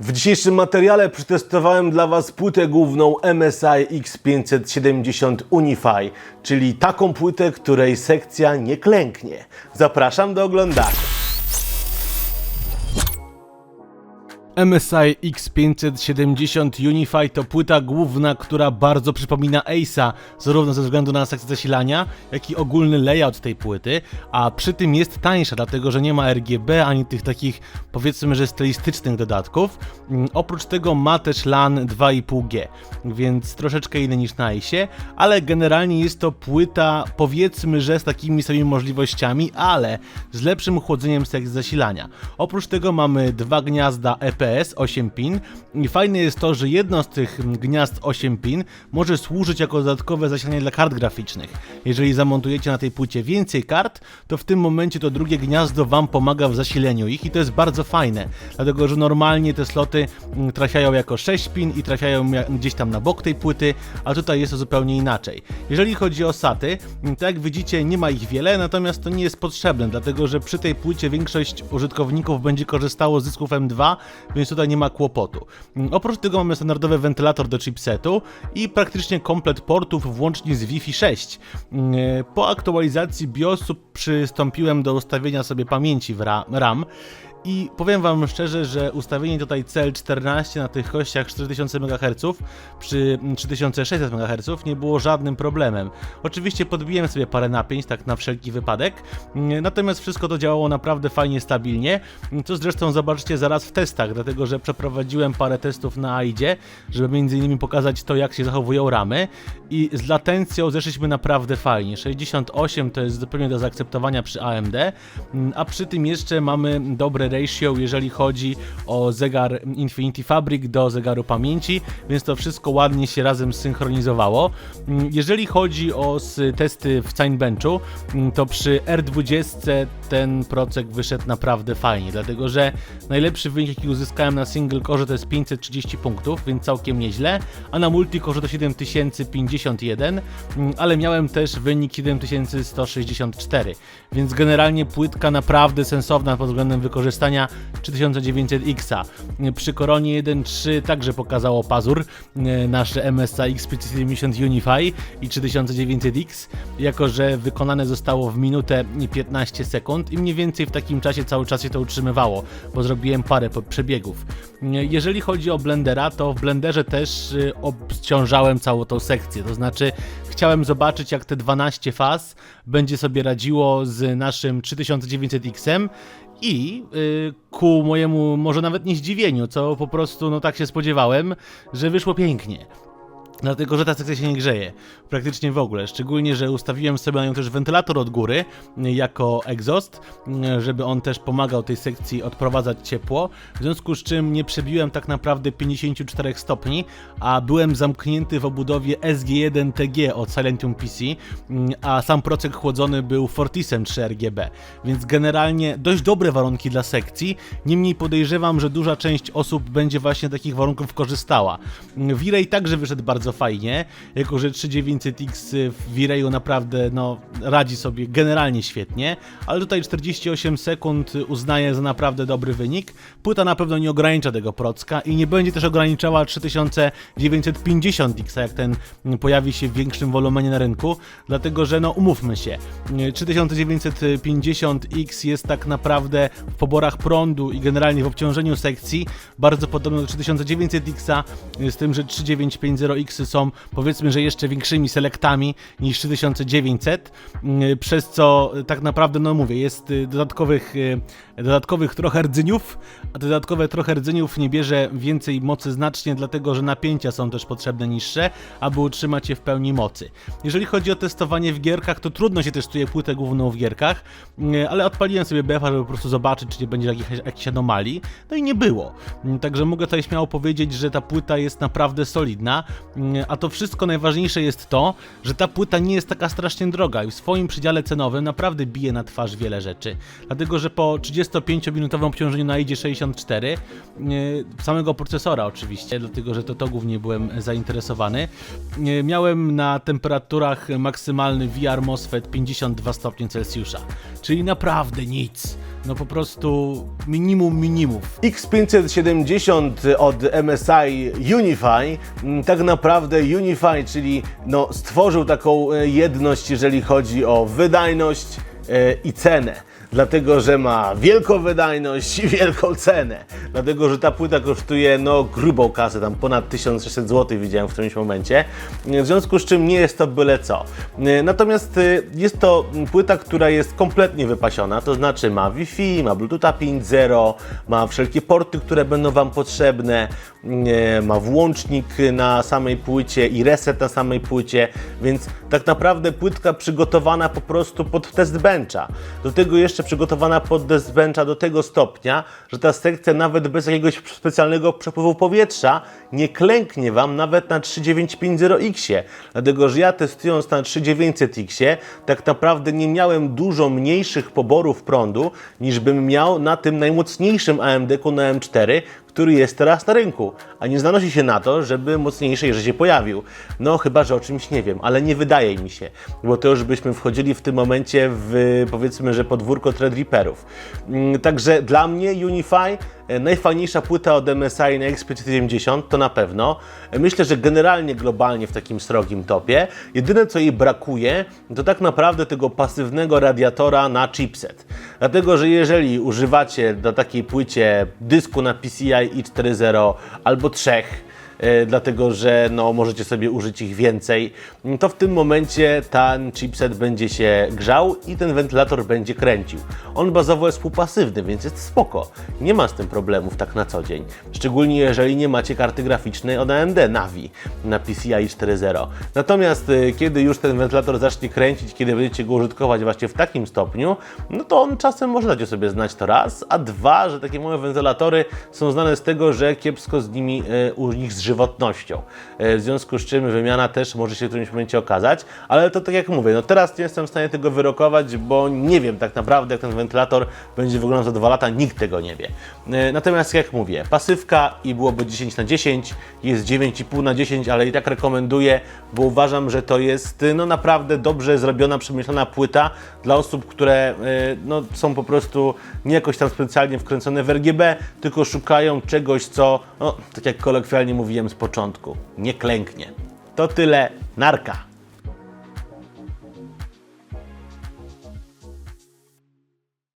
W dzisiejszym materiale przetestowałem dla Was płytę główną MSI X570 Unify, czyli taką płytę, której sekcja nie klęknie. Zapraszam do oglądania. MSI X570 Unify to płyta główna, która bardzo przypomina Ace'a, zarówno ze względu na sekcję zasilania, jak i ogólny layout tej płyty, a przy tym jest tańsza, dlatego że nie ma RGB ani tych takich powiedzmy, że stylistycznych dodatków. Mm, Oprócz tego ma też LAN 2,5G, więc troszeczkę inny niż na Ace'ie, ale generalnie jest to płyta powiedzmy, że z takimi samymi możliwościami, ale z lepszym chłodzeniem sekcji zasilania. Oprócz tego mamy dwa gniazda EPS 8 pin i fajne jest to, że jedno z tych gniazd 8 pin może służyć jako dodatkowe zasilanie dla kart graficznych. Jeżeli zamontujecie na tej płycie więcej kart, to w tym momencie to drugie gniazdo Wam pomaga w zasileniu ich i to jest bardzo fajne, dlatego że normalnie te sloty mm, trafiają jako 6 pin i trafiają gdzieś tam na bok tej płyty, a tutaj jest to zupełnie inaczej. Jeżeli chodzi o SATy, to jak widzicie nie ma ich wiele, natomiast to nie jest potrzebne, dlatego że przy tej płycie większość użytkowników będzie korzystało z dysków M2, więc tutaj nie ma kłopotu. Oprócz tego mamy standardowy wentylator do chipsetu i praktycznie komplet portów włącznie z Wi-Fi 6. Mm, Po aktualizacji BIOSu przystąpiłem do ustawienia sobie pamięci w ra- RAM i powiem Wam szczerze, że ustawienie tutaj CL14 na tych kościach 4000 MHz przy 3600 MHz nie było żadnym problemem. Oczywiście podbiłem sobie parę napięć, tak na wszelki wypadek, mm, natomiast wszystko to działało naprawdę fajnie, stabilnie, co zresztą zobaczycie zaraz w testach, dlatego że przeprowadziłem parę testów na AIDzie, żeby między innymi pokazać to, jak się zachowują ramy i z latencją zeszliśmy naprawdę fajnie. 68 to jest zupełnie do zaakceptowania przy AMD, mm, a przy tym jeszcze mamy dobre ratio, jeżeli chodzi o zegar Infinity Fabric do zegaru pamięci, więc to wszystko ładnie się razem synchronizowało. Mm, Jeżeli chodzi o testy w Cinebenchu, mm, to przy R20 ten procek wyszedł naprawdę fajnie, dlatego że najlepszy wynik jaki uzyskałem na single core to jest 530 punktów, więc całkiem nieźle, a na multicore to 7051, mm, ale miałem też wynik 7164, więc generalnie płytka naprawdę sensowna pod względem wykorzystania 3900X. Przy Koronie 1.3 także pokazało pazur e, nasze MSA X570 Unify i 3900X, jako że wykonane zostało w minutę i 15 sekund i mniej więcej w takim czasie cały czas się to utrzymywało, bo zrobiłem parę przebiegów. Jeżeli chodzi o Blendera, to w Blenderze też e, obciążałem całą tą sekcję, to znaczy chciałem zobaczyć jak te 12 faz będzie sobie radziło z naszym 3900X-em i y, ku mojemu może nawet nie zdziwieniu, co po prostu no tak się spodziewałem, że wyszło pięknie. Dlatego, że ta sekcja się nie grzeje. Praktycznie w ogóle. Szczególnie, że ustawiłem sobie na nią też wentylator od góry y, jako egzost, y, żeby on też pomagał tej sekcji odprowadzać ciepło. W związku z czym nie przebiłem tak naprawdę 54 stopni, a byłem zamknięty w obudowie SG1TG od Silentium PC, y, a sam procek chłodzony był Fortisem 3RGB. Więc generalnie dość dobre warunki dla sekcji. Niemniej podejrzewam, że duża część osób będzie właśnie takich warunków korzystała. V-Ray także wyszedł bardzo fajnie, jako że 3900X w V-Rayu naprawdę no, radzi sobie generalnie świetnie, ale tutaj 48 sekund uznaję za naprawdę dobry wynik. Płyta na pewno nie ogranicza tego procka i nie będzie też ograniczała 3950X, jak ten pojawi się w większym wolumenie na rynku, dlatego że no umówmy się, 3950X jest tak naprawdę w poborach prądu i generalnie w obciążeniu sekcji. Bardzo podobny do 3900X, z tym, że 3950X są powiedzmy, że jeszcze większymi selektami niż 3900, mm, przez co tak naprawdę, no mówię, jest y, dodatkowych, y, dodatkowych trochę rdzeniów, a dodatkowe trochę rdzeniów nie bierze więcej mocy znacznie, dlatego że napięcia są też potrzebne niższe, aby utrzymać je w pełni mocy. Jeżeli chodzi o testowanie w gierkach, to trudno się testuje płytę główną w gierkach, y, ale odpaliłem sobie BFA, żeby po prostu zobaczyć, czy nie będzie jakichś, jakichś anomalii, no i nie było. Mm, Także mogę tutaj śmiało powiedzieć, że ta płyta jest naprawdę solidna, mm, a to wszystko najważniejsze jest to, że ta płyta nie jest taka strasznie droga i w swoim przedziale cenowym naprawdę bije na twarz wiele rzeczy. Dlatego, że po 30 25-minutowym obciążeniu na idzie 64 yy, samego procesora oczywiście, dlatego że to, to głównie byłem zainteresowany. Yy, Miałem na temperaturach maksymalny VR MOSFET 52 stopnie Celsjusza, czyli naprawdę nic. No po prostu minimum minimów. X570 od MSI Unify, mm, tak naprawdę Unify, czyli no, stworzył taką e, jedność, jeżeli chodzi o wydajność e, i cenę. Dlatego, że ma wielką wydajność i wielką cenę. Dlatego, że ta płyta kosztuje no grubą kasę, tam ponad 1600 zł widziałem w którymś momencie. W związku z czym nie jest to byle co. Natomiast e, jest to płyta, która jest kompletnie wypasiona, to znaczy ma Wi-Fi, ma Bluetootha 5.0, ma wszelkie porty, które będą Wam potrzebne, e, ma włącznik na samej płycie i reset na samej płycie, więc tak naprawdę płytka przygotowana po prostu pod test bencha. Do tego jeszcze przygotowana pod do tego stopnia, że ta sekcja nawet bez jakiegoś specjalnego przepływu powietrza nie klęknie Wam nawet na 3950X. Dlatego, że ja testując na 3900X tak naprawdę nie miałem dużo mniejszych poborów prądu niż bym miał na tym najmocniejszym AMD-ku na M4, który jest teraz na rynku, a nie zanosi się na to, żeby mocniejszy jeszcze się pojawił. No chyba, że o czymś nie wiem, ale nie wydaje mi się, bo to już byśmy wchodzili w tym momencie w powiedzmy, że podwórko Threadripperów. Mm, Także dla mnie Unify najfajniejsza płyta od MSI na X570 to na pewno. E, Myślę, że generalnie globalnie w takim srogim topie. Jedyne co jej brakuje, to tak naprawdę tego pasywnego radiatora na chipset. Dlatego, że jeżeli używacie na takiej płycie dysku na PCI i4.0 albo trzech, e, dlatego że no, możecie sobie użyć ich więcej, to w tym momencie ten chipset będzie się grzał i ten wentylator będzie kręcił. On bazowo jest półpasywny, więc jest spoko. Nie ma z tym problemów tak na co dzień. Szczególnie jeżeli nie macie karty graficznej od AMD Navi na PCI 4.0. Natomiast y, kiedy już ten wentylator zacznie kręcić, kiedy będziecie go użytkować właśnie w takim stopniu, no to on czasem może dać sobie znać to raz, a dwa, że takie małe wentylatory są znane z tego, że kiepsko z nimi y, u nich z żywotnością. Y, W związku z czym wymiana też może się w którymś momencie okazać, ale to tak jak mówię, no teraz nie jestem w stanie tego wyrokować, bo nie wiem tak naprawdę jak ten wentylator będzie wyglądał za dwa lata, nikt tego nie wie. E, Natomiast jak mówię, pasywka i byłoby 10 na 10, jest 9,5 na 10, ale i tak rekomenduję, bo uważam, że to jest no naprawdę dobrze zrobiona, przemyślana płyta dla osób, które e, no, są po prostu nie jakoś tam specjalnie wkręcone w RGB, tylko szukają czegoś, co, no, tak jak kolokwialnie mówiłem z początku, nie klęknie. To tyle, narka.